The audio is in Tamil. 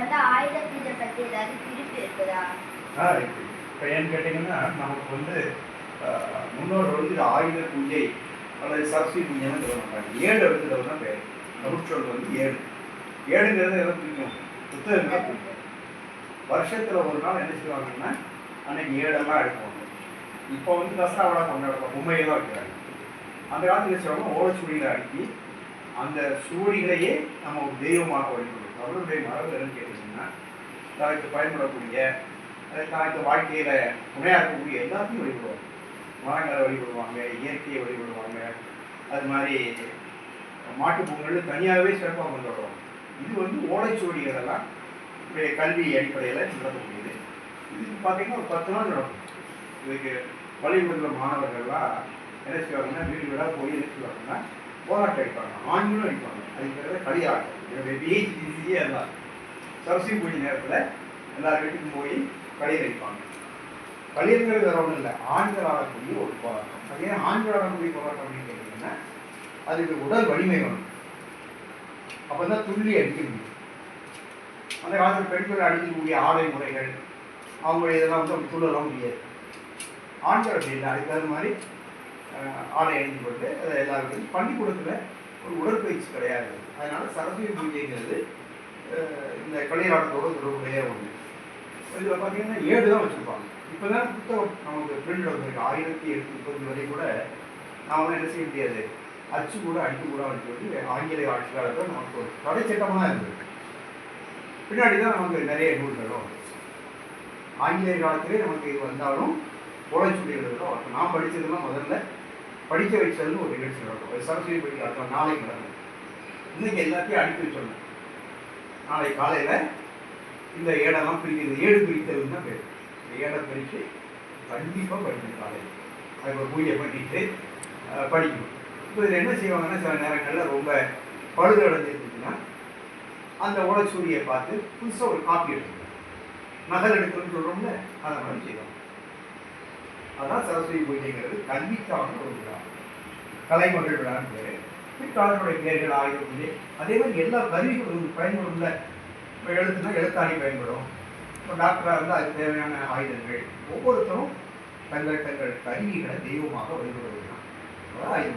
வந்து ஆயுத பூஜை ஏதாவது குறிப்பு இருக்குதா? ஆ இருக்கு. இப்போ ஏன்னு கேட்டிங்கன்னா நமக்கு வந்து முன்னோர் வந்து ஆயுத பூஜை அல்லது சரஸ்வதி பூஜைன்னு சொல்ல மாட்டாங்க. ஏழு எழுத்துல தான் பேர். தமிழ்ச்சொல் வந்து ஏழு. ஏழுங்கிறது எதை பிடிக்கும் புத்தகங்களை வருஷத்தில் ஒரு நாள் என்ன செய்வாங்கன்னா அன்னைக்கு ஏழெல்லாம் எடுப்பாங்க இப்போ வந்து தசரா கொண்டாடுறோம் பொம்மையெல்லாம் வைக்கிறாங்க. அந்த காலத்தில் என்ன செய்வாங்க ஓலைச்சுவடிகளை அடுக்கி அந்த சுவடிகளையே நம்ம ஒரு தெய்வமாக வழிபடுறோம் அவருடைய மரபு என்னன்னு கேட்டீங்கன்னா தனக்கு பயன்படக்கூடிய தனக்கு வாழ்க்கையில் துணையாக இருக்கக்கூடிய எல்லாத்தையும் வழிபடுவாங்க. மரங்களை வழிபடுவாங்க இயற்கையை வழிபடுவாங்க. அது மாதிரி மாட்டு பொங்கல் தனியாகவே சிறப்பாக கொண்டாடுவாங்க. இது வந்து ஓலைச்சுவடிகள் எல்லாம் கல்வி அடிப்படையில் நடத்தக்கூடியது. இது பார்த்தீங்கன்னா ஒரு பத்து நாள் நடக்கும். இதுக்கு பள்ளிக்கூடத்தில் மாணவர்கள்லாம் என்ன செய்வாங்கன்னா வீடு வீடாக போய் என்ன செய்வாங்கன்னா போராட்டம் அடிப்பாங்க ஆங்கிலும் அடிப்பாங்க. அதுக்கு பிறகு களியாட்டம் என்னுடைய பிஹெச்டிசியே எல்லாம் சரஸ்வதி பூஜை நேரத்தில் எல்லார் வீட்டுக்கும் போய் களியர் அடிப்பாங்க. களியருங்கிறது வேற ஒன்றும் இல்லை ஆண்கள் ஆடக்கூடிய ஒரு போராட்டம். அது ஏன் ஆண்கள் ஆடக்கூடிய போராட்டம் அப்படின்னு கேட்டிங்கன்னா அதுக்கு உடல் வலிமை வேணும். அப்போ தான் துள்ளி அடிக்க முடியும். அந்த காலத்தில் பெண்கள் அடிக்கக்கூடிய ஆடை முறைகள் அவங்களுடைய இதெல்லாம் வந்து அப்படி துள்ளலாம் முடியாது. ஆண்கள் அப்படி இல்லை அதுக்கு தகுந்த மாதிரி ஆடை அணிந்து கொண்டு அதை எல்லாருக்கும் பள்ளிக்கூடத்தில் ஒரு உடற்பயிற்சி கிடையாது. அதனால சரஸ்வதி பூஜைங்கிறது இந்த களியாட்டத்தோட தொடர்புடைய ஒன்று இதில் பார்த்தீங்கன்னா ஏடு தான் வச்சுருப்பாங்க. இப்போ தான் புத்தகம் நமக்கு பிரிண்ட் வந்துருக்கு ஆயிரத்தி எட்டு முப்பது வரை கூட நாம் என்ன செய்ய முடியாது. அச்சு கூட அடிக்க கூட வந்து ஆங்கிலேய ஆட்சி காலத்தில் நமக்கு ஒரு தடை சட்டமாக தான் இருந்தது. பின்னாடி தான் நமக்கு நிறைய நூல்களும். ஆங்கிலேய காலத்திலே நமக்கு இது வந்தாலும் ஓலைச்சுவடிகள் தான். நான் படித்ததெல்லாம் முதல்ல படிக்க வைச்சதுன்னு ஒரு நிகழ்ச்சி நடக்கும். ஒரு சரஸ்வதி படி நடக்கும். நாளைக்கு நடக்கும். இன்னைக்கு எல்லாத்தையும் அனுப்பி வச்சிடணும் நாளை காலையில் இந்த ஏடெல்லாம் இந்த ஏடு பிரித்தல்னு தான் பேர். இந்த ஏடை பிரித்து கண்டிப்பாக படிக்கணும் காலையில். அதுக்கு ஒரு பூஜை பண்ணிட்டு படிக்கணும். இப்போ இதில் என்ன செய்வாங்கன்னா சில நேரங்களில் ரொம்ப பழுது அடைஞ்சிருந்துச்சுன்னா அந்த ஓலைச்சூரியை பார்த்து புதுசாக ஒரு காப்பி எடுத்துக்கணும். நகல் எடுக்கணும்னு சொல்கிறோம்ல அதை மாதிரி செய்வாங்க. அதான் சரஸ்வதி பூஜைங்கிறது கல்விக்கான ஒரு விழா கலைமகள் விழான்னு பேர் பிற்காலனுடைய பேர்கள் ஆயுத அதே மாதிரி எல்லா கருவிகளும் பயன்படும்ல இப்போ எழுத்துனா எழுத்தாணி பயன்படும். இப்போ டாக்டராக இருந்தால் அதுக்கு தேவையான ஆயுதங்கள். ஒவ்வொருத்தரும் தங்கள் தங்கள் கருவிகளை தெய்வமாக வழிபடுவதுதான். அதான் ஆயுத